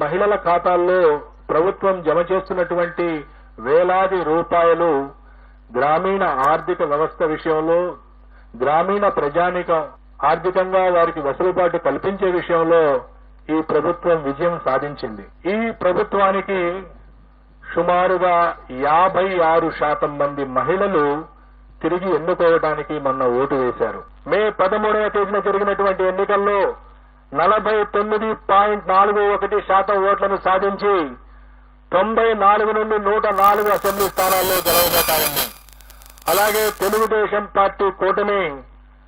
మహిళల ఖాతాల్లో ప్రభుత్వం జమ చేస్తున్నటువంటి వేలాది రూపాయలు గ్రామీణ ఆర్థిక వ్యవస్థ విషయంలో గ్రామీణ ప్రజానికం ఆర్థికంగా వారికి వెసులుబాటు కల్పించే విషయంలో ఈ ప్రభుత్వం విజయం సాధించింది. ఈ ప్రభుత్వానికి సుమారుగా యాభై ఆరు శాతం మంది మహిళలు తిరిగి ఎన్నుకోవడానికి మొన్న ఓటు వేశారు. మే పదమూడవ తేదీన జరిగినటువంటి ఎన్నికల్లో నలభై తొమ్మిది పాయింట్ నాలుగు ఒకటి శాతం ఓట్లను సాధించి తొంభై నాలుగు నుండి నూట నాలుగు అసెంబ్లీ స్థానాల్లో గెలవబోతాయండి. అలాగే తెలుగుదేశం పార్టీ కూటమి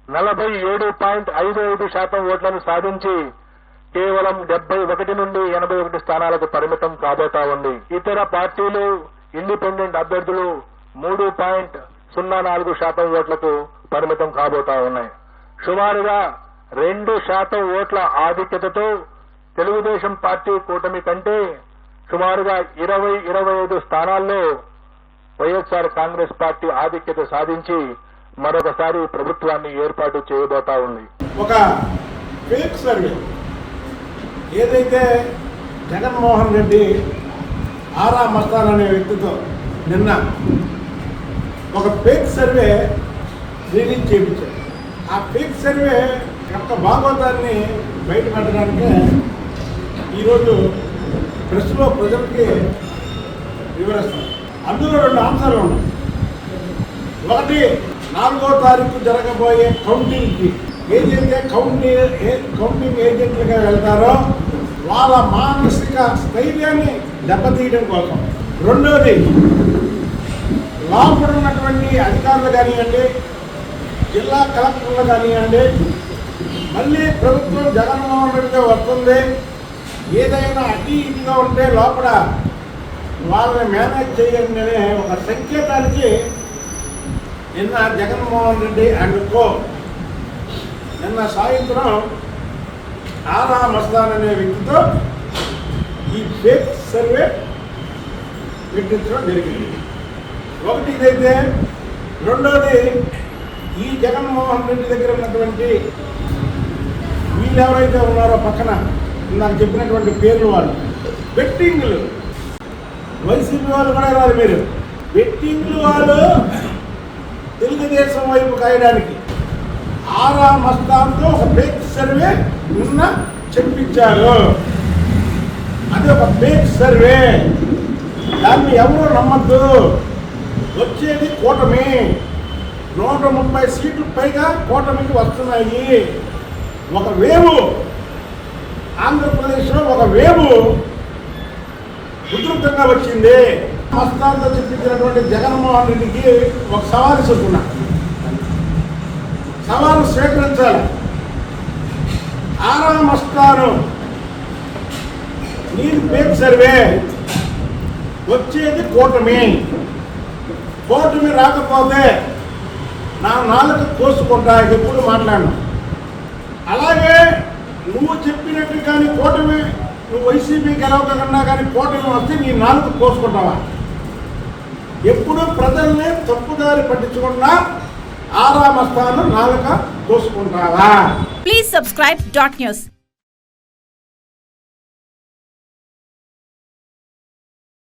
నలభై ఏడు పాయింట్ ఐదు ఐదు శాతం ఓట్లను సాధించి కేవలం డెబ్బై ఒకటి నుండి ఎనభై ఒకటి స్థానాలకు పరిమితం కాబోతా ఉంది ఇతర పార్టీలు ఇండిపెండెంట్ అభ్యర్థులు మూడు పాయింట్ సున్నా నాలుగు శాతం ఓట్లకు పరిమితం కాబోతా ఉన్నాయి. సుమారుగా రెండు శాతం ఓట్ల ఆధిక్యతతో తెలుగుదేశం పార్టీ కూటమి కంటే సుమారుగా ఇరవై ఇరవై ఐదు స్థానాల్లో వైఎస్ఆర్ కాంగ్రెస్ పార్టీ ఆధిక్యత సాధించి మరొకసారి ప్రభుత్వాన్ని ఏర్పాటు చేయబోతా ఉంది. ఒక ఫేక్ సర్వే. ఏదైతే జగన్మోహన్ రెడ్డి ఆరా మస్తాన్ అనే వ్యక్తితో నిన్న ఒక ఫేక్ సర్వే రిలీజ్ చేయించారు. ఆ ఫేక్ సర్వే యొక్క భాగవతాన్ని బయటపెట్టడానికే ఈరోజు ప్రెస్లో ప్రజలకి వివరిస్తాం. అందులో రెండు అంశాలు ఉన్నాయి. ఒకటి నాలుగో తారీఖు జరగబోయే కౌంటింగ్కి ఏదైతే కౌంటింగ్ ఏ- కౌంటింగ్ ఏజెంట్లుగా వెళ్తారో వాళ్ళ మానసిక స్థైర్యాన్ని దెబ్బతీయడం కోసం. రెండోది లోపల ఉన్నటువంటి అధికారులు కానివ్వండి జిల్లా కలెక్టర్లు కానివ్వండి మళ్ళీ ప్రభుత్వం జగన్మోహన్ రెడ్డితో వస్తుంది. ఏదైనా అటు ఇటుగా ఉంటే లోపల వాళ్ళని మేనేజ్ చేయండి అనే ఒక సంకేతానికి నిన్న జగన్మోహన్ రెడ్డి అండ్ కో నిన్న సాయంత్రం ఆరా మస్తాన్ అనే వ్యక్తితో ఈ ఫేక్ సర్వే పెట్టించడం జరిగింది. ఒకటి ఇదైతే రెండోది ఈ జగన్మోహన్ రెడ్డి దగ్గర ఉన్నటువంటి వీళ్ళు ఎవరైతే ఉన్నారో పక్కన నాకు చెప్పినటువంటి పేర్లు వాళ్ళు. బెట్టింగ్లు. వైసీపీ వాళ్ళు కూడా రాదు మీరు. బెట్టింగ్లు వాళ్ళు తెలుగుదేశం వైపు కాయడానికి. ఆరా మస్తాన్తో ఒక ఫేక్ సర్వే నిన్న చెప్పించారు. అది ఒక ఫేక్ సర్వే దాన్ని ఎవరు నమ్మద్దు. వచ్చేది కూటమి. నూట ముప్పై సీట్లు పైగా కూటమికి వస్తున్నాయి. ఒక వేవు. ఆంధ్రప్రదేశ్లో ఒక వేవు. ఉధృతంగా వచ్చింది. మస్తాన్తో చెప్పించినటువంటి జగన్మోహన్ రెడ్డికి ఒక సవాలు చెప్తున్నా సవాలు స్వీకరించాలి. ఆరా మస్తాను. నీది పేరు సర్వే. వచ్చేది కూటమి. కూటమి రాకపోతే నా నాలుగు కోసుకుంటా ఇది ఎప్పుడు మాట్లాడినా. అలాగే నువ్వు చెప్పినట్టు కానీ కూటమి నువ్వు వైసీపీ గెలవకుండా కానీ కూటమి వస్తే నీ నాలుగు కోసుకుంటావా? ఎప్పుడు ప్రజల్ని తప్పుదారి పట్టించకుండా ఆరామస్థానం నాలుక కోసుకుంటావా? Please subscribe dot news